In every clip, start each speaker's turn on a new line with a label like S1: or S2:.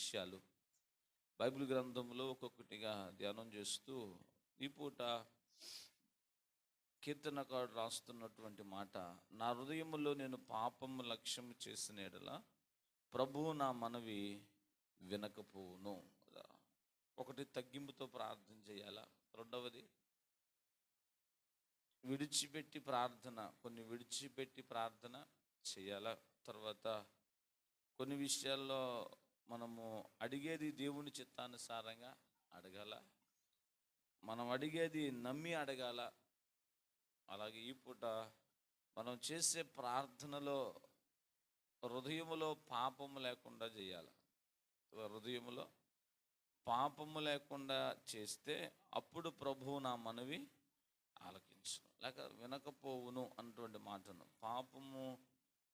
S1: విషయాలు. బైబిల్ గ్రంథంలో ఒక్కొక్కటిగా ధ్యానం చేస్తూ ఈ పూట కీర్తనకాడు రాస్తున్నటువంటి మాట నా హృదయంలో నేను పాపం లక్ష్యం చేసిన ఎడల ప్రభువు నా మనవి వినకపోవును. ఒకటి తగ్గింపుతో ప్రార్థన చేయాలా? రెండవది విడిచిపెట్టి ప్రార్థన కొన్ని విడిచిపెట్టి ప్రార్థన చేయాలా? తర్వాత కొన్ని విషయాల్లో మనము అడిగేది దేవుని చిత్తానుసారంగా అడగాల. మనం అడిగేది నమ్మి అడగాల. అలాగే ఈ పూట మనం చేసే ప్రార్థనలో హృదయములో పాపము లేకుండా చేయాలి. హృదయములో పాపము లేకుండా చేస్తే అప్పుడు ప్రభువు నా మనవి ఆలకించు లేక వినకపోవును అన్నటువంటి మాటను. పాపము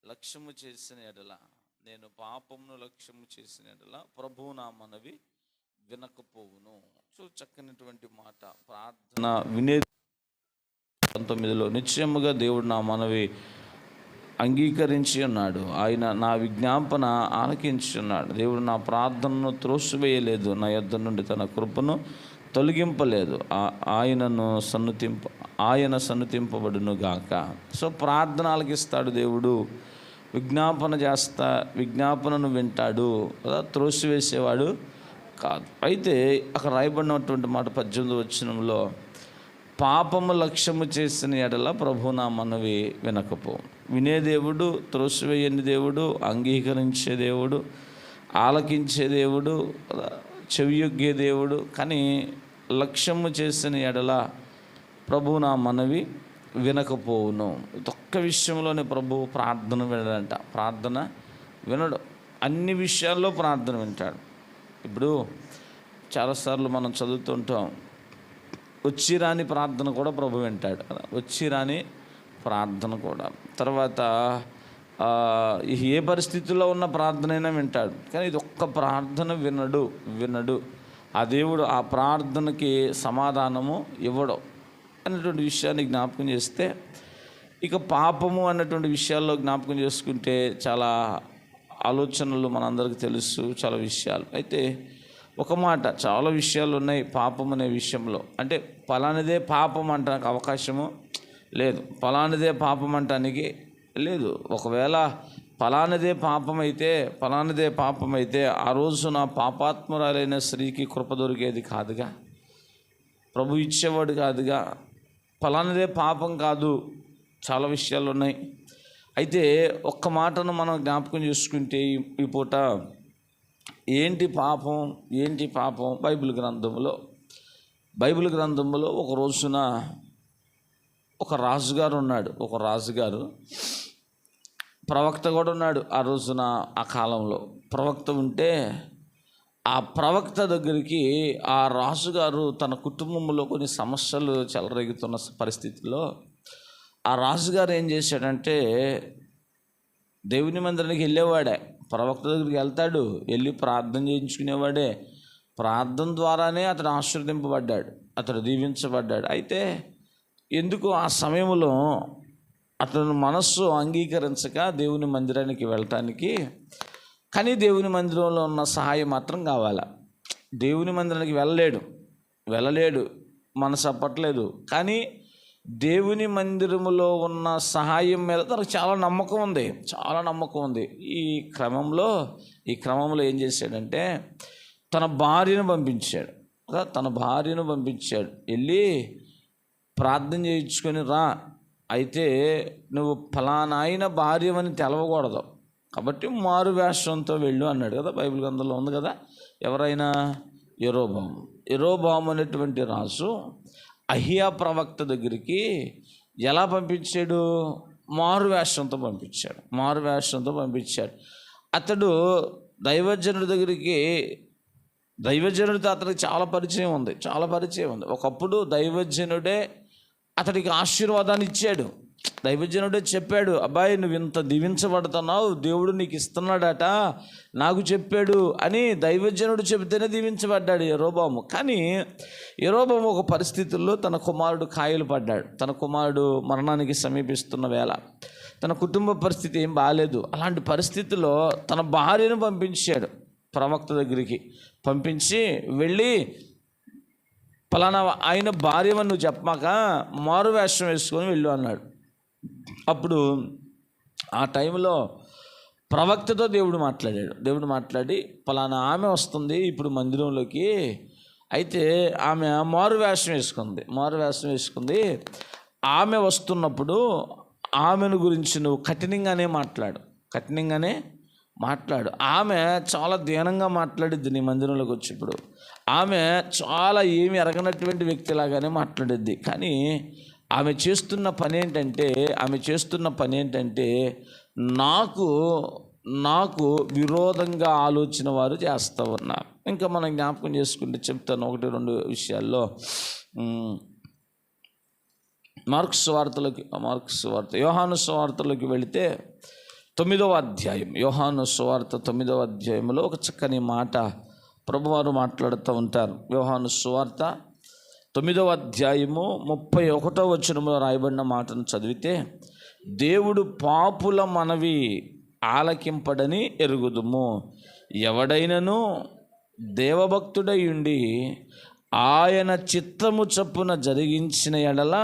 S1: లక్ష్యము చేసిన ఎడల నేను పాపమును లక్ష్యము చేసిన ప్రభువు నా మనవి వినకపోవును. చూ చక్కనటువంటి మాట ప్రార్థన వినే పంతొమ్మిదిలో నిశ్చయముగా దేవుడు నా మనవి అంగీకరించి ఉన్నాడు ఆయన నా విజ్ఞాపన ఆలకించి ఉన్నాడు దేవుడు నా ప్రార్థనను త్రోసివేయలేదు. నా యొద్ద నుండి తన కృపను తొలగింపలేదు. ఆ- ఆయనను సన్నుతింప ఆయన సన్నుతింపబడును గాక సో ప్రార్థన ఆలకిస్తాడు దేవుడు. విజ్ఞాపన చేస్తా విజ్ఞాపనను వింటాడు. కదా త్రోసివేసేవాడు కాదు. అయితే అక్కడ రాయబడినటువంటి మాట పద్దెనిమిది వచ్చినంలో పాపము లక్ష్యము చేసిన ఎడల ప్రభు నా మనవి వినకపో. వినే దేవుడు త్రోసివేయని దేవుడు అంగీకరించే దేవుడు ఆలకించే దేవుడు చెవియొగ్గే దేవుడు. కానీ లక్ష్యము చేసిన ఎడల ప్రభు నా మనవి వినకపోవును. ఒక్క విషయంలోనే ప్రభు ప్రార్థన వినడంట. ప్రార్థన వినడు. అన్ని విషయాల్లో ప్రార్థన వింటాడు. ఇప్పుడు చాలాసార్లు మనం చదువుతుంటాం వచ్చి రాని ప్రార్థన కూడా ప్రభు వింటాడు. వచ్చి రాని ప్రార్థన కూడా. తర్వాత ఏ పరిస్థితుల్లో ఉన్న ప్రార్థన అయినా వింటాడు. కానీ ఇది ఒక్క ప్రార్థన వినడు. వినడు. ఆ దేవుడు ఆ ప్రార్థనకి సమాధానము ఇవ్వడం. అన్నటువంటి విషయాన్ని జ్ఞాపకం చేస్తే ఇక పాపము అన్నటువంటి విషయాల్లో జ్ఞాపకం చేసుకుంటే చాలా ఆలోచనలు మనందరికీ తెలుసు చాలా విషయాలు. అయితే ఒక మాట చాలా విషయాలు ఉన్నాయి పాపం అనే విషయంలో. అంటే ఫలానిదే పాపం అంటానికి అవకాశము లేదు. ఫలానిదే పాపం అంటానికి లేదు. ఒకవేళ ఫలానిదే పాపం అయితే పాపమైతే పాపం అయితే ఆ రోజు నా పాపాత్మురాలైన స్త్రీకి కృప దొరికేది కాదుగా? ప్రభు ఇచ్చేవాడు కాదుగా? ఫలానిదే పాపం కాదు చాలా విషయాలు ఉన్నాయి అయితే ఒక్క మాటను మనం జ్ఞాపకం చేసుకుంటే ఈ ఈ పూట ఏంటి పాపం ఏంటి పాపం బైబిల్ గ్రంథంలో? బైబిల్ గ్రంథంలో ఒక రోజున ఒక రాజుగారు ఉన్నాడు. ఒక రాజుగారు ప్రవక్త కూడా ఉన్నాడు ఆ రోజున ఆ కాలంలో. ప్రవక్త ఉంటే ఆ ప్రవక్త దగ్గరికి ఆ రాజుగారు తన కుటుంబంలో కొన్ని సమస్యలు చెలరేగుతున్న పరిస్థితిలో ఆ రాజుగారు ఏం చేశాడంటే దేవుని మందిరానికి వెళ్ళేవాడే. ప్రవక్త దగ్గరికి వెళ్తాడు. వెళ్ళి ప్రార్థన చేయించుకునేవాడే. ప్రార్థన ద్వారానే అతడు ఆశీర్వదింపబడ్డాడు. అతడు దీవించబడ్డాడు. అయితే ఎందుకు ఆ సమయంలో అతను మనస్సు అంగీకరించక దేవుని మందిరానికి వెళ్ళటానికి కానీ దేవుని మందిరంలో ఉన్న సహాయం మాత్రం కావాలా? దేవుని మందిరానికి వెళ్ళలేడు. వెళ్ళలేడు. మనసు అప్పట్లేదు. కానీ దేవుని మందిరములో ఉన్న సహాయం మీద తనకు చాలా నమ్మకం ఉంది. చాలా నమ్మకం ఉంది. ఈ క్రమంలో ఈ క్రమంలో ఏం చేశాడంటే తన భార్యను పంపించాడు. తన భార్యను పంపించాడు. వెళ్ళి ప్రార్థన చేయించుకొని రా. అయితే నువ్వు ఫలానాయన భార్యమని తెలవకూడదు. కాబట్టి మారు వేషంతో వెళ్ళు అన్నాడు కదా బైబిల్ గ్రంథంలో ఉంది కదా. ఎవరైనా ఎరోబాము ఎరోబాము అనేటువంటి రాజు అహియా ప్రవక్త దగ్గరికి ఎలా పంపించాడు? మారు వేషంతో పంపించాడు. మారు వేషంతో పంపించాడు. అతడు దైవజనుడి దగ్గరికి దైవజనుడితో అతనికి చాలా పరిచయం ఉంది చాలా పరిచయం ఉంది. ఒకప్పుడు దైవజనుడే అతడికి ఆశీర్వాదాన్ని ఇచ్చాడు. దైవజనుడే చెప్పాడు అబ్బాయి నువ్వు ఇంత దీవించబడుతున్నావు దేవుడు నీకు ఇస్తున్నాడట నాకు చెప్పాడు అని దైవజనుడు చెబితేనే దీవించబడ్డాడు ఎరోబాము కానీ ఎరోబాము ఒక పరిస్థితుల్లో తన కుమారుడు కాయలు పడ్డాడు. తన కుమారుడు మరణానికి సమీపిస్తున్న వేళ తన కుటుంబ పరిస్థితి ఏం బాగాలేదు అలాంటి పరిస్థితిలో తన భార్యను పంపించాడు ప్రవక్త దగ్గరికి. పంపించి వెళ్ళి పలానా ఆయన భార్యవని నువ్వు చెప్పమాక మారు వేషం వేసుకొని వెళ్ళు అన్నాడు. అప్పుడు ఆ టైంలో ప్రవక్తతో దేవుడు మాట్లాడాడు. దేవుడు మాట్లాడి పలానా ఆమె వస్తుంది ఇప్పుడు మందిరంలోకి. అయితే ఆమె మారు వేషం వేసుకుంది. మారు వేషం వేసుకుంది. ఆమె వస్తున్నప్పుడు ఆమెను గురించి నువ్వు కఠినంగానే మాట్లాడు. కఠినంగానే మాట్లాడు. ఆమె చాలా దీనంగా మాట్లాడిద్ది నీ మందిరంలోకి వచ్చి ఇప్పుడు ఆమె చాలా ఏమి ఎరగనటువంటి వ్యక్తిలాగానే మాట్లాడిద్ది. కానీ ఆమె చేస్తున్న పని ఏంటంటే ఆమె చేస్తున్న పని ఏంటంటే నాకు నాకు విరోధంగా ఆలోచన వారు చేస్తూ ఉన్నారు. ఇంకా మనం జ్ఞాపకం చేసుకుంటే చెప్తాను ఒకటి రెండు విషయాల్లో. మార్క్స్ వార్తలకి మార్క్స్ వార్త యోహాను స్వార్తలోకి వెళితే తొమ్మిదవ అధ్యాయం. యోహాను సువార్త తొమ్మిదవ అధ్యాయంలో ఒక చక్కని మాట ప్రభువారు మాట్లాడుతూ ఉంటారు. యోహాను సువార్త తొమ్మిదవ అధ్యాయము ముప్పై ఒకటో వచనంలో రాయబడిన మాటను చదివితే దేవుడు పాపుల మనవి ఆలకింపడని ఎరుగుదుము. ఎవడైనను దేవభక్తుడై ఉండి ఆయన చిత్తము చప్పున జరిగించిన ఎడల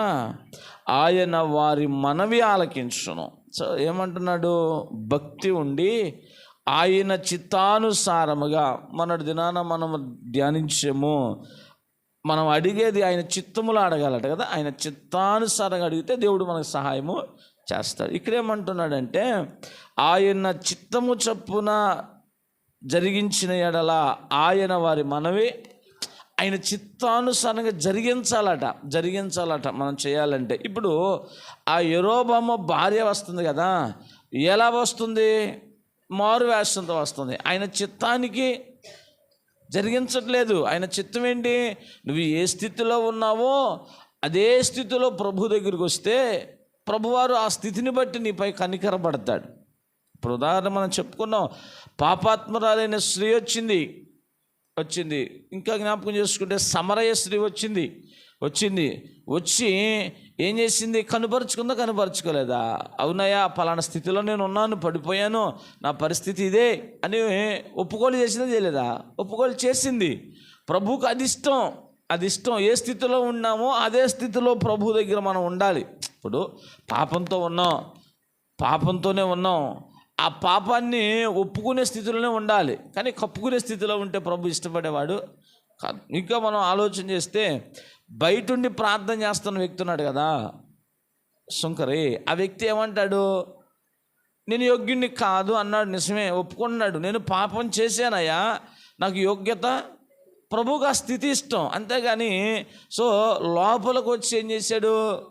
S1: ఆయన వారి మనవి ఆలకించును. సో ఏమంటున్నాడు? భక్తి ఉండి ఆయన చిత్తానుసారముగా మన దినాన మనము ధ్యానించము. మనం అడిగేది ఆయన చిత్తములో అడగాలట కదా ఆయన చిత్తానుసారంగా అడిగితే దేవుడు మనకు సహాయము చేస్తాడు. ఇక్కడేమంటున్నాడంటే ఆయన చిత్తము చొప్పున జరిగించిన ఎడల ఆయన వారి మనవి ఆయన చిత్తానుసారంగా జరిగించాలట జరిగించాలట మనం చేయాలంటే. ఇప్పుడు ఆ ఎరోబమ్మ భార్య వస్తుంది కదా ఎలా వస్తుంది? మారు వేషంతో వస్తుంది. ఆయన చిత్తానికి జరిగించట్లేదు. ఆయన చిత్తం ఏంటి? నువ్వు ఏ స్థితిలో ఉన్నావో అదే స్థితిలో ప్రభు దగ్గరికి వస్తే ప్రభువారు ఆ స్థితిని బట్టి నీపై కనికరపడతాడు ఇప్పుడు ఉదాహరణ మనం చెప్పుకున్నాం పాపాత్మరాలైన స్త్రీ వచ్చింది. వచ్చింది. ఇంకా జ్ఞాపకం చేసుకుంటే సమరయ స్త్రీ వచ్చింది. వచ్చింది. వచ్చి ఏం చేసింది? కనుపరుచుకుందా కనుపరుచుకోలేదా? అవునయ్యా పలానా స్థితిలో నేను ఉన్నాను పడిపోయాను నా పరిస్థితి ఇదే అని ఒప్పుకోలు చేసిందా చేయలేదా? ఒప్పుకోలు చేసింది. ప్రభుకు అది ఇష్టం అది ఇష్టం ఏ స్థితిలో ఉన్నామో అదే స్థితిలో ప్రభు దగ్గర మనం ఉండాలి. ఇప్పుడు పాపంతో ఉన్నాం పాపంతోనే ఉన్నాం. ఆ పాపాన్ని ఒప్పుకునే స్థితిలోనే ఉండాలి. కానీ కప్పుకునే స్థితిలో ఉంటే ప్రభు ఇష్టపడేవాడు ఇంకా మనం ఆలోచన చేస్తే బయటుండి ప్రార్థన చేస్తున్న వ్యక్తి ఉన్నాడు కదా. సుంకరి ఆ వ్యక్తి ఏమంటాడు? నేను యోగ్యుణ్ణి కాదు అన్నాడు. నిజమే ఒప్పుకున్నాడు నేను పాపం చేశానయ్యా. నాకు యోగ్యత ప్రభువుకు ఆ స్థితి ఇష్టం. అంతేగాని సో లోపలికి వచ్చి ఏం చేశాడు?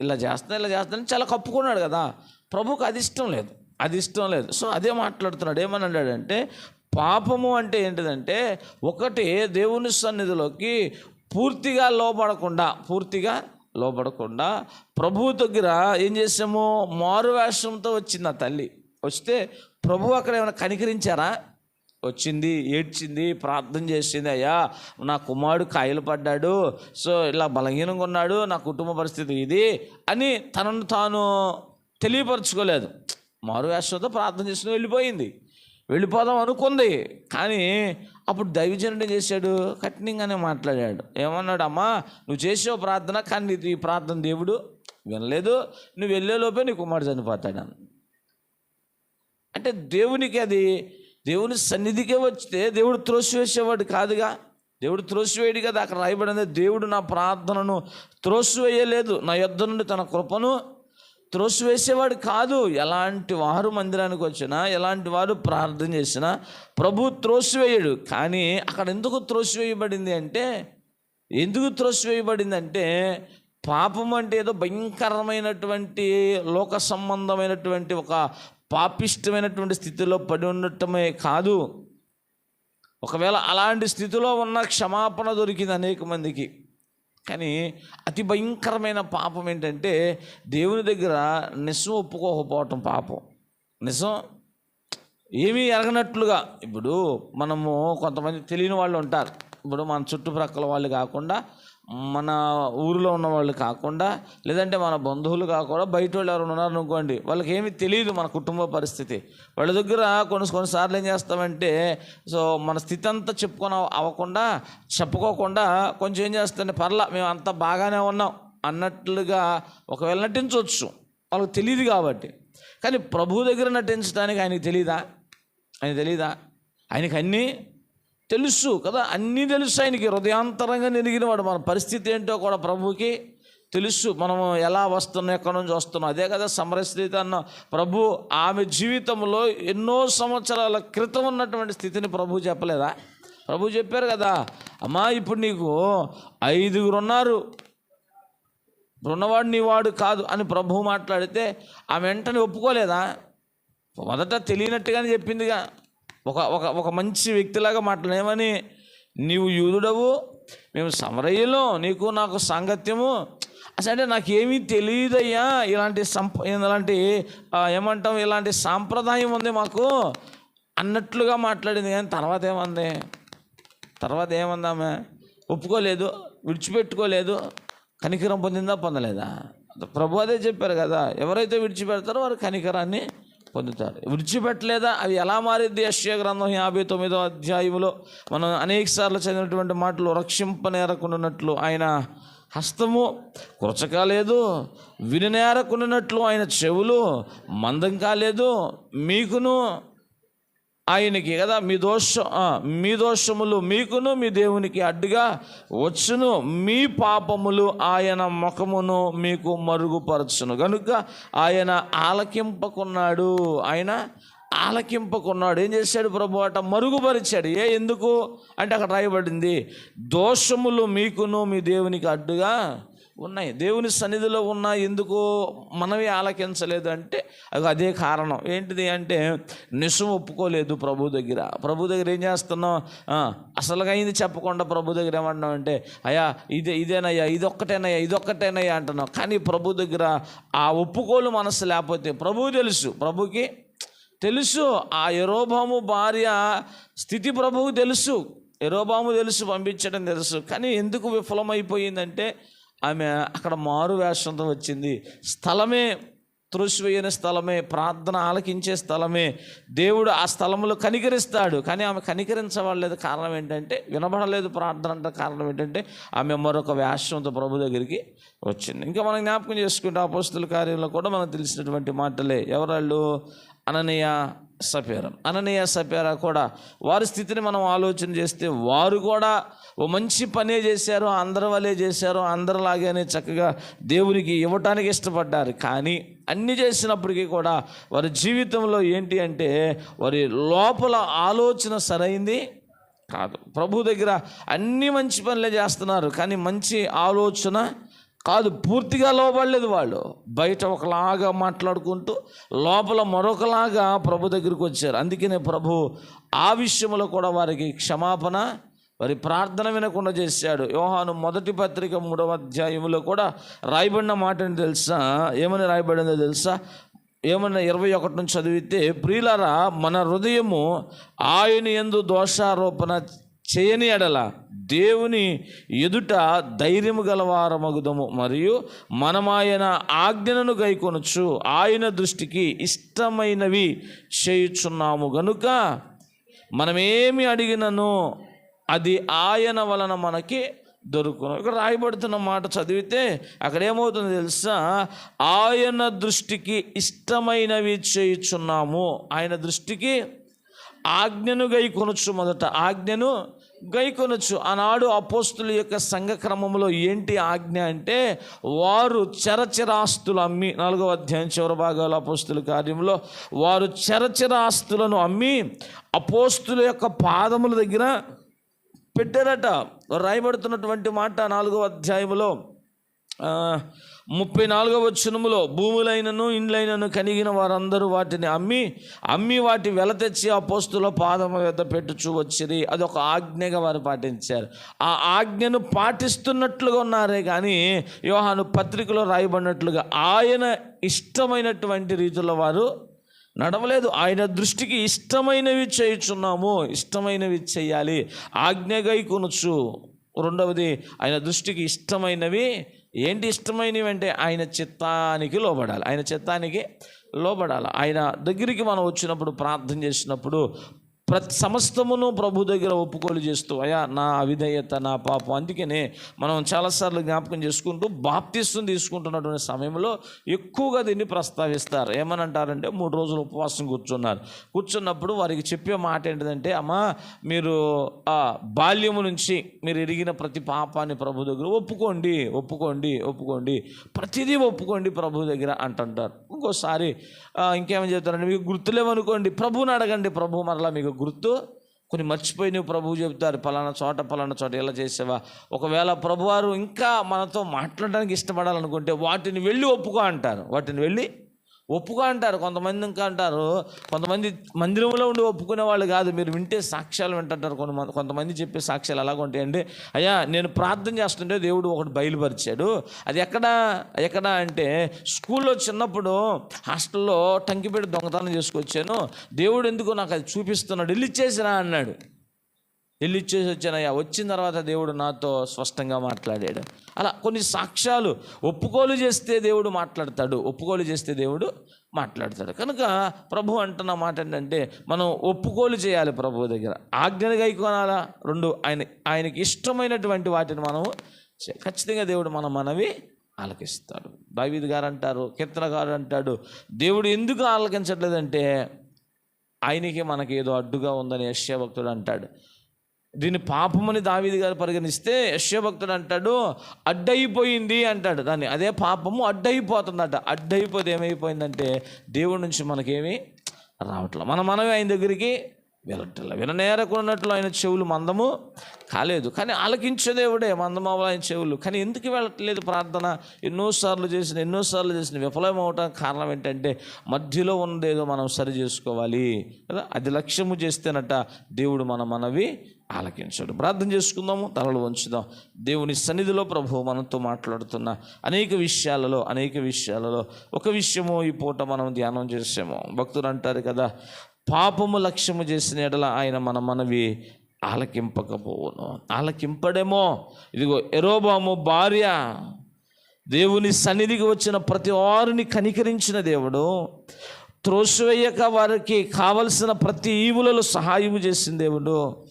S1: ఇలా చేస్తాను ఇలా చేస్తాను చాలా కప్పుకున్నాడు కదా. ప్రభుకు అది ఇష్టం లేదు. అది ఇష్టం లేదు. సో అదే మాట్లాడుతున్నాడు. ఏమని అన్నాడంటే పాపము అంటే ఏంటిదంటే ఒకటి దేవుని సన్నిధిలోకి పూర్తిగా లోపడకుండా పూర్తిగా లోపడకుండా ప్రభువు దగ్గర ఏం చేసాము మారు వేషంతో వచ్చింది ఆ తల్లి. వస్తే ప్రభు అక్కడ ఏమైనా కనికరించారా? వచ్చింది ఏడ్చింది ప్రార్థన చేసింది అయ్యా నా కుమారుడు కాయలు పడ్డాడు సో ఇలా బలహీనంగా ఉన్నాడు నా కుటుంబ పరిస్థితి ఇది అని తనను తాను తెలియపరచుకోలేదు. మారు వేషంతో ప్రార్థన చేసుకుని వెళ్ళిపోయింది. వెళ్ళిపోదాం అనుకుంది. కానీ అప్పుడు దైవజనుడు చేశాడు? కఠినంగానే మాట్లాడాడు. ఏమన్నాడు? అమ్మా నువ్వు చేసావు ప్రార్థన కానీ ఈ ప్రార్థన దేవుడు వినలేదు. నువ్వు వెళ్ళేలోపే నీ కుమారుడు చనిపోతాడు అని అంటే దేవునికి అది దేవుని సన్నిధికే వచ్చితే దేవుడు త్రోసివేసేవాడు కాదుగా? దేవుడు త్రోసివేయడు కదా. అక్కడ రాయబడింది దేవుడు నా ప్రార్థనను త్రోసివేయలేదు. నా యుద్ధ నుండి తన కృపను త్రోసివేసేవాడు కాదు. ఎలాంటి వారు మందిరానికి వచ్చినా ఎలాంటి వారు ప్రార్థన చేసినా ప్రభు త్రోసివేయడు కానీ అక్కడ ఎందుకు త్రోసివేయబడింది అంటే ఎందుకు త్రోసివేయబడింది అంటే పాపం అంటే ఏదో భయంకరమైనటువంటి లోక సంబంధమైనటువంటి ఒక పాపిష్టమైనటువంటి స్థితిలో పడి ఉండటమే కాదు. ఒకవేళ అలాంటి స్థితిలో ఉన్న క్షమాపణ దొరికింది అనేక మందికి. కానీ అతి భయంకరమైన పాపం ఏంటంటే దేవుని దగ్గర నిజం ఒప్పుకోకపోవటం పాపం. నిజం ఏమీ ఎరగనట్లుగా. ఇప్పుడు మనము కొంతమంది తెలియని వాళ్ళు ఉంటారు. ఇప్పుడు మన చుట్టుప్రక్కల వాళ్ళు కాకుండా మన ఊరిలో ఉన్న వాళ్ళు కాకుండా లేదంటే మన బంధువులు కాకుండా బయట వాళ్ళు ఎవరు ఉన్నారు అనుకోండి వాళ్ళకి ఏమీ తెలియదు మన కుటుంబ పరిస్థితి. వాళ్ళ దగ్గర కొన్ని కొన్నిసార్లు ఏం చేస్తామంటే సో మన స్థితి అంతా చెప్పుకొని అవ్వకుండా చెప్పుకోకుండా కొంచెం ఏం చేస్తాంటే పర్లా మేము అంత బాగానే ఉన్నాం అన్నట్లుగా ఒకవేళ నటించవచ్చు. వాళ్ళకి తెలియదు కాబట్టి. కానీ ప్రభు దగ్గర నటించడానికి ఆయనకి తెలియదా ఆయన తెలీదా? ఆయనకి అన్నీ తెలుసు కదా అన్నీ తెలుసు ఆయనకి. హృదయాంతరంగా నెరిగిన వాడు మన పరిస్థితి ఏంటో కూడా ప్రభువుకి తెలుసు. మనము ఎలా వస్తున్నాం ఎక్కడి నుంచి వస్తున్నాం. అదే కదా సమరస్థితి అన్న ప్రభు ఆమె జీవితంలో ఎన్నో సంవత్సరాల క్రితం ఉన్నటువంటి స్థితిని ప్రభు చెప్పలేదా? ప్రభు చెప్పారు కదా అమ్మా ఇప్పుడు నీకు ఐదుగురు ఉన్నారు. రుణవాడు నీ వాడు కాదు అని ప్రభువు మాట్లాడితే ఆమె వెంటనే ఒప్పుకోలేదా? మొదట తెలియనట్టుగానే చెప్పిందిగా. ఒక ఒక ఒక మంచి వ్యక్తిలాగా మాట్లాడేమని నీవు యూదుడవు మేము సమరయ్యలో నీకు నాకు సాంగత్యము. అసలు అంటే నాకేమీ తెలియదయ్యా ఇలాంటి సంప ఇలాంటి ఏమంటాం ఇలాంటి సాంప్రదాయం ఉంది మాకు. అన్నట్లుగా మాట్లాడింది కానీ తర్వాత ఏమంది? తర్వాత ఏమందామె ఒప్పుకోలేదు విడిచిపెట్టుకోలేదు కనికరం పొందిందా పొందలేదా? ప్రభు అదే చెప్పారు కదా ఎవరైతే విడిచిపెడతారో వారు కనికరాన్ని పొందుతారు విడిచిపెట్టలేదా అవి ఎలా మారింది? యశ్య గ్రంథం యాభై తొమ్మిదో అధ్యాయంలో మనం అనేక సార్లు చదివినటువంటి మాటలు రక్షింపనేరకుండానట్లు ఆయన హస్తము కురచ కాలేదు వినినేరకుండానట్లు ఆయన చెవులు మందం కాలేదు మీకును ఆయనకి కదా మీ దోషం మీ దోషములు మీకును మీ దేవునికి అడ్డుగా వచ్చును. మీ పాపములు ఆయన ముఖమును మీకు మరుగుపరచును. కనుక ఆయన ఆలకింపకున్నాడు. ఆయన ఆలకింపకున్నాడు. ఏం చేశాడు ప్రభు అట? మరుగుపరిచాడు. ఏ ఎందుకు? అంటే అక్కడ రాయబడింది దోషములు మీకును మీ దేవునికి అడ్డుగా ఉన్నాయి. దేవుని సన్నిధిలో ఉన్న ఎందుకు మనమే ఆలకించలేదు అంటే అది అదే కారణం. ఏంటిది అంటే నిశం ఒప్పుకోలేదు ప్రభు దగ్గర. ప్రభు దగ్గర ఏం చేస్తున్నాం అసలుగా అయింది చెప్పకుండా ప్రభు దగ్గర ఏమంటున్నాం అంటే అయ్యా ఇదే ఇదేనయ్యా ఇది ఒక్కటేనయ్యా ఇది ఒక్కటేనయ్యా అంటున్నాం కానీ ప్రభు దగ్గర ఆ ఒప్పుకోలు మనసు లేకపోతే ప్రభువు తెలుసు. ప్రభుకి తెలుసు. ఆ ఎరోబాము భార్య స్థితి ప్రభువు తెలుసు. ఎరోబాము తెలుసు పంపించడం తెలుసు. కానీ ఎందుకు విఫలమైపోయిందంటే ఆమె అక్కడ మారు వేషంతో వచ్చింది. స్థలమే త్రోసివేయని స్థలమే ప్రార్థన ఆలకించే స్థలమే. దేవుడు ఆ స్థలంలో కనికరిస్తాడు. కానీ ఆమె కనికరించబడలేదు. కారణం ఏంటంటే వినబడలేదు ప్రార్థన అంటే కారణం ఏంటంటే ఆమె మరొక వేషంతో ప్రభు దగ్గరికి వచ్చింది. ఇంకా మనం జ్ఞాపకం చేసుకుంటే అపోస్తుల కార్యంలో కూడా మనకు తెలిసినటువంటి మాటలే. ఎవరాళ్ళు? అననీయ సపేరం. అననీయ సపేరా కూడా వారి స్థితిని మనం ఆలోచన చేస్తే వారు కూడా ఓ మంచి పనే చేశారు అందరి వలే చేశారు అందరిలాగానే చక్కగా దేవునికి ఇవ్వటానికి ఇష్టపడ్డారు. కానీ అన్ని చేసినప్పటికీ కూడా వారి జీవితంలో ఏంటి అంటే వారి లోపల ఆలోచన సరైంది కాదు. ప్రభు దగ్గర అన్ని మంచి పనులే చేస్తున్నారు. కానీ మంచి ఆలోచన కాదు పూర్తిగా లోబడలేదు వాళ్ళు. బయట ఒకలాగా మాట్లాడుకుంటూ లోపల మరొకలాగా ప్రభు దగ్గరికి వచ్చారు. అందుకనే ప్రభు ఆ విషయంలో కూడా వారికి క్షమాపణ వారి ప్రార్థన వినకుండా చేశాడు. యోహాను మొదటి పత్రిక మూడవ అధ్యాయంలో కూడా రాయబడిన మాట ఏంటి తెలుసా? ఏమని రాయబడిందో తెలుసా? ఏమన్నా ఇరవై ఒకటి నుంచి చదివితే ప్రియులరా మన హృదయము ఆయన ఎందు దోషారోపణ చేయని ఎడల దేవుని ఎదుట ధైర్యము గలవారమగుదము మరియు మనమాయన ఆజ్ఞలను గైకొనొచ్చు ఆయన దృష్టికి ఇష్టమైనవి చేయుచున్నాము. గనుక మనమేమి అడిగినను అది ఆయన వలన మనకి దొరుకును. ఇక్కడ రాయబడుతున్న మాట చదివితే అక్కడ ఏమవుతుందో తెలుసా? ఆయన దృష్టికి ఇష్టమైనవి చేయుచున్నాము. ఆయన దృష్టికి ఆజ్ఞను గై కొనొచ్చు మొదట. ఆజ్ఞను గై కొనొచ్చు ఆనాడు అపోస్తుల యొక్క సంఘ క్రమంలో ఏంటి ఆజ్ఞ అంటే వారు చరచరాస్తులు అమ్మి నాలుగవ అధ్యాయం చివరి భాగాలు అపోస్తుల కార్యంలో వారు చరచరాస్తులను అమ్మి అపోస్తుల యొక్క పాదముల దగ్గర పెట్టారట. రాయబడుతున్నటువంటి మాట నాలుగవ అధ్యాయములో ముప్పై నాలుగవ వచనములో భూములైనను ఇండ్లైనను కలిగిన వారందరూ వాటిని అమ్మి అమ్మి వాటి వెల తెచ్చి ఆ పోస్తుల పాదము వద్ద పెట్టుచూ వచ్చిరి. ఒక ఆజ్ఞగా వారు పాటించారు. ఆ ఆజ్ఞను పాటిస్తున్నట్లుగా ఉన్నారే కానీ యోహాను పత్రికలో రాయబడినట్లుగా ఆయన ఇష్టమైనటువంటి రీతిలో వారు నడవలేదు. ఆయన దృష్టికి ఇష్టమైనవి చేయుచున్నాము ఇష్టమైనవి చేయాలి. ఆజ్ఞగై కొనొచ్చు రెండవది ఆయన దృష్టికి ఇష్టమైనవి ఏంటి ఇష్టమైనవి అంటే ఆయన చిత్తానికి లోబడాలి. ఆయన చిత్తానికి లోబడాలి. ఆయన దగ్గరికి మనం వచ్చినప్పుడు ప్రార్థన చేసినప్పుడు ప్రతి సమస్తమును ప్రభు దగ్గర ఒప్పుకోలు చేస్తూ అయా నా అవిధేయత నా పాపం. అందుకనే మనం చాలాసార్లు జ్ఞాపకం చేసుకుంటూ బాప్తిస్తుని తీసుకుంటున్నటువంటి సమయంలో ఎక్కువగా దీన్ని ప్రస్తావిస్తారు. ఏమనంటారంటే మూడు రోజులు ఉపవాసం కూర్చున్నారు. కూర్చున్నప్పుడు వారికి చెప్పే మాట ఏంటిదంటే అమ్మా మీరు ఆ బాల్యము నుంచి మీరు ఎరిగిన ప్రతి పాపాన్ని ప్రభు దగ్గర ఒప్పుకోండి ఒప్పుకోండి ఒప్పుకోండి ప్రతిదీ ఒప్పుకోండి ప్రభు దగ్గర అంటుంటారు. ఇంకోసారి ఇంకేమని చెప్తారంటే మీకు గుర్తులేవనుకోండి ప్రభువుని అడగండి ప్రభు మరలా మీకు గుర్తు? కొన్ని మర్చిపోయినవి ప్రభువు చెబుతారు పలానా చోట పలానా చోట ఇలా చేసావా? ఒకవేళ ప్రభువారు ఇంకా మనతో మాట్లాడడానికి ఇష్టపడాలనుకుంటే వాటిని వెళ్ళి ఒప్పుకో అంటారు. వాటిని వెళ్ళి ఒప్పుకో అంటారు. కొంతమంది ఇంకా అంటారు కొంతమంది మందిరంలో ఉండి ఒప్పుకునే వాళ్ళు కాదు. మీరు వింటే సాక్ష్యాలు వింటుంటారు కొంతమంది కొంతమంది చెప్పే సాక్ష్యాలు ఎలాగ ఉంటాయండి. అయ్యా నేను ప్రార్థన చేస్తుంటే దేవుడు ఒకటి బయలుపరిచాడు. అది ఎక్కడ ఎక్కడ అంటే స్కూల్లో చిన్నప్పుడు హాస్టల్లో టంకిపెట్టి దొంగతనం చేసుకొచ్చాను. దేవుడు ఎందుకు నాకు అది చూపిస్తున్నాడు. వెళ్ళి చేసిరా అన్నాడు. వెళ్ళి ఇచ్చేసి వచ్చానయ్యా వచ్చిన తర్వాత దేవుడు నాతో స్పష్టంగా మాట్లాడాడు. అలా కొన్ని సాక్ష్యాలు ఒప్పుకోలు చేస్తే దేవుడు మాట్లాడతాడు ఒప్పుకోలు చేస్తే దేవుడు మాట్లాడతాడు. కనుక ప్రభు అంటున్న మాట ఏంటంటే మనం ఒప్పుకోలు చేయాలి ప్రభు దగ్గర. ఆజ్ఞలు గైకొనాలా రెండు ఆయన ఆయనకి ఇష్టమైనటువంటి వాటిని మనం ఖచ్చితంగా దేవుడు మన మనవి ఆలకిస్తాడు. దావీద్ గారు అంటారు కీర్తన గారు అంటాడు దేవుడు ఎందుకు ఆలకించట్లేదంటే ఆయనకి మనకి ఏదో అడ్డుగా ఉందని యశ్యా భక్తుడు అంటాడు. దీన్ని పాపమని దావీది గారు పరిగణిస్తే యశ్వభక్తుడు అంటాడు అడ్డయిపోయింది అంటాడు. దాన్ని అదే పాపము అడ్డయిపోతుందట. అడ్డయిపోతే ఏమైపోయిందంటే దేవుడి నుంచి మనకేమి రావట్లేదు మన మనమే ఆయన దగ్గరికి వెళ్ళట్లే. విననేరకున్నట్లు ఆయన చెవులు మందము కాలేదు. కానీ ఆలకించే దేవుడే మందమవ్వాలి ఆయన చెవులు. కానీ ఎందుకు వెళ్ళట్లేదు ప్రార్థన? ఎన్నోసార్లు చేసిన ఎన్నోసార్లు చేసిన విఫలం అవటానికి కారణం ఏంటంటే మధ్యలో ఉన్నదేదో మనం సరి చేసుకోవాలి. కదా? అది లక్ష్యము చేస్తేనట దేవుడు మన మనవి ఆలకించడు. ప్రార్థన చేసుకుందాము తలలు వంచుదాం. దేవుని సన్నిధిలో ప్రభు మనతో మాట్లాడుతున్న అనేక విషయాలలో అనేక విషయాలలో ఒక విషయము ఈ పూట మనం ధ్యానం చేసాము. భక్తులు అంటారు కదా పాపము లక్ష్యము చేసిన ఎడల ఆయన మన మనవి ఆలకింపకపోవును. ఆలకింపడేమో? ఇదిగో ఎరోబాము భార్య దేవుని సన్నిధికి వచ్చిన ప్రతి వారిని కనికరించిన దేవుడు త్రోసివేయక వారికి కావలసిన ప్రతి ఈవులలో సహాయం చేసిన దేవుడు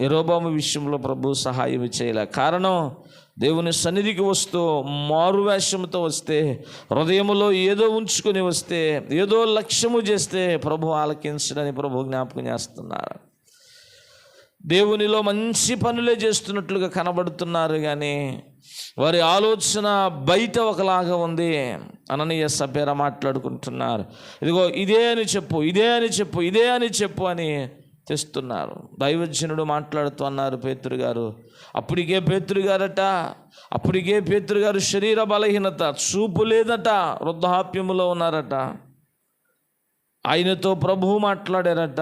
S1: ఎరోబాము విషయంలో ప్రభు సహాయం చేయలే. కారణం దేవుని సన్నిధికి వస్తూ మారువేషంతో వస్తే హృదయంలో ఏదో ఉంచుకొని వస్తే ఏదో లక్ష్యము చేస్తే ప్రభు ఆలకించడని ప్రభు జ్ఞాపకం చేస్తున్నారు. దేవునిలో మంచి పనులే చేస్తున్నట్లుగా కనబడుతున్నారు కానీ వారి ఆలోచన బయట ఒకలాగా ఉంది. అననీయ సభ్యర మాట్లాడుకుంటున్నారు. ఇదిగో ఇదే అని చెప్పు ఇదే అని చెప్పు ఇదే అని చెప్పు అని తెస్తున్నారు. దైవజనుడు మాట్లాడుతూ అన్నారు పేతురు గారు అప్పటికే పేతురు గారట అప్పటికే పేతురు గారు శరీర బలహీనత చూపు లేదట వృద్ధాప్యములో ఉన్నారట. ఆయనతో ప్రభువు మాట్లాడారట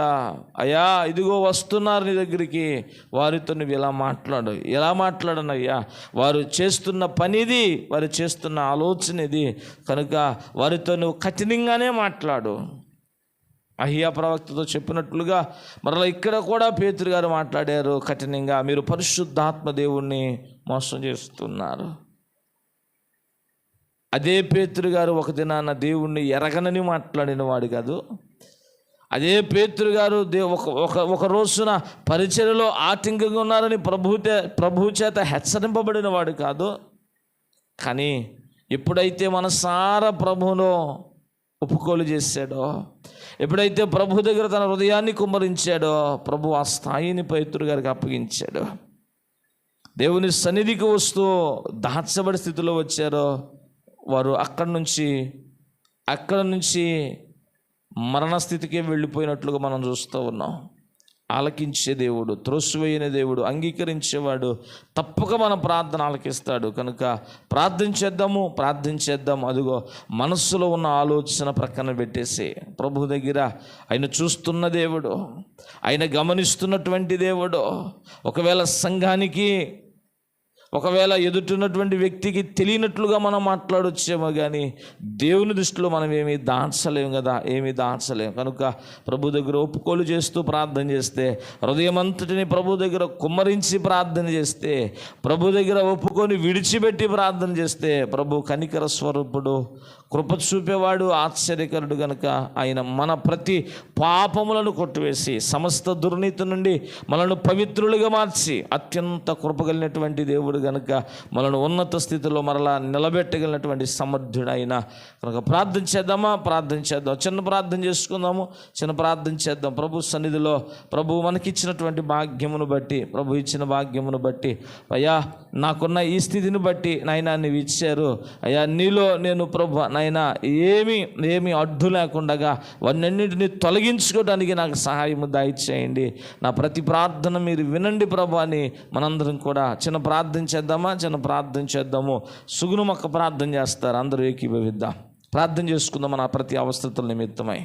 S1: అయ్యా ఇదిగో వస్తున్నారు నీ దగ్గరికి. వారితో నువ్వు ఇలా మాట్లాడు ఎలా మాట్లాడను అయ్యా వారు చేస్తున్న పనిది వారు చేస్తున్న ఆలోచన ఇది కనుక వారితో నువ్వు కఠినంగానే మాట్లాడు. అహియా ప్రవక్తతో చెప్పినట్లుగా మరలా ఇక్కడ కూడా పేతురు గారు మాట్లాడారు కఠినంగా మీరు పరిశుద్ధాత్మ దేవుణ్ణి మోసం చేస్తున్నారు. అదే పేతురు గారు ఒక దినాన దేవుణ్ణి ఎరగనని మాట్లాడిన వాడు కాదు. అదే పేతురు గారు దే ఒక ఒక ఒక రోజున పరిచయలో ఆటంకంగా ఉన్నారని ప్రభు ప్రభు చేత హెచ్చరింపబడిన వాడు కాదు. కానీ ఎప్పుడైతే మనసారా ప్రభులో ఒప్పుకోలు చేశాడో? ఎప్పుడైతే ప్రభు దగ్గర తన హృదయాన్ని కుమ్మరించాడో ప్రభు ఆ స్థాయిని పైతుడు గారికి అప్పగించాడు. దేవుని సన్నిధికి వస్తూ దాచబడి స్థితిలో వచ్చారో వారు అక్కడి నుంచి అక్కడ నుంచి మరణస్థితికి వెళ్ళిపోయినట్లుగా మనం చూస్తూ ఉన్నాం. ఆలకించే దేవుడు త్రోసివేయని దేవుడు అంగీకరించేవాడు తప్పక మన ప్రార్థన ఆలకిస్తాడు. కనుక ప్రార్థించేద్దాము ప్రార్థించేద్దాం అదిగో మనస్సులో ఉన్న ఆలోచన ప్రక్కన పెట్టేసి. ప్రభు దగ్గర ఆయన చూస్తున్న దేవుడు ఆయన గమనిస్తున్నటువంటి దేవుడు ఒకవేళ సంఘానికి ఒకవేళ ఎదుటిన్నటువంటి వ్యక్తికి తెలియనట్లుగా మనం మాట్లాడొచ్చేమో కానీ దేవుని దృష్టిలో మనం ఏమీ దాచలేము కదా ఏమీ దాచలేము కనుక ప్రభు దగ్గర ఒప్పుకోలు చేస్తూ ప్రార్థన చేస్తే హృదయమంతటిని ప్రభు దగ్గర కుమ్మరించి ప్రార్థన చేస్తే ప్రభు దగ్గర ఒప్పుకొని విడిచిపెట్టి ప్రార్థన చేస్తే ప్రభు కనికర స్వరూపుడు కృప చూపేవాడు ఆశ్చర్యకరుడు గనుక. ఆయన మన ప్రతి పాపములను కొట్టివేసి సమస్త దుర్నీతి నుండి మనను పవిత్రులుగా మార్చి అత్యంత కృపగలిగినటువంటి దేవుడు గనుక మనల్ని ఉన్నత స్థితిలో మరలా నిలబెట్టగలిగినటువంటి సమర్థుడైన. కనుక ప్రార్థన చేద్దామా? ప్రార్థన చేద్దాం. చిన్న ప్రార్థన చేసుకుందాము. చిన్న ప్రార్థన చేద్దాం. ప్రభు సన్నిధిలో ప్రభు మనకిచ్చినటువంటి భాగ్యమును బట్టి ప్రభు ఇచ్చిన భాగ్యమును బట్టి అయ్యా నాకున్న ఈ స్థితిని బట్టి నాయన నీవు ఇచ్చారు. అయ్యా నీలో నేను ప్రభు నాయనా ఏమి ఏమి అడ్డు లేకుండా వన్నన్నింటినీ తొలగించుకోవడానికి నాకు సహాయము దయచేయండి. నా ప్రతి ప్రార్థన మీరు వినండి ప్రభు అని మనందరం కూడా చిన్న ప్రార్థన చేద్దామా? చిన్న ప్రార్థన చేద్దాము. సుగుణమొక్క ప్రార్థన చేస్తారు. అందరూ ఏకీభవిద్దాం. ప్రార్థన చేసుకుందాం నా ప్రతి అవస్థతుల నిమిత్తమై.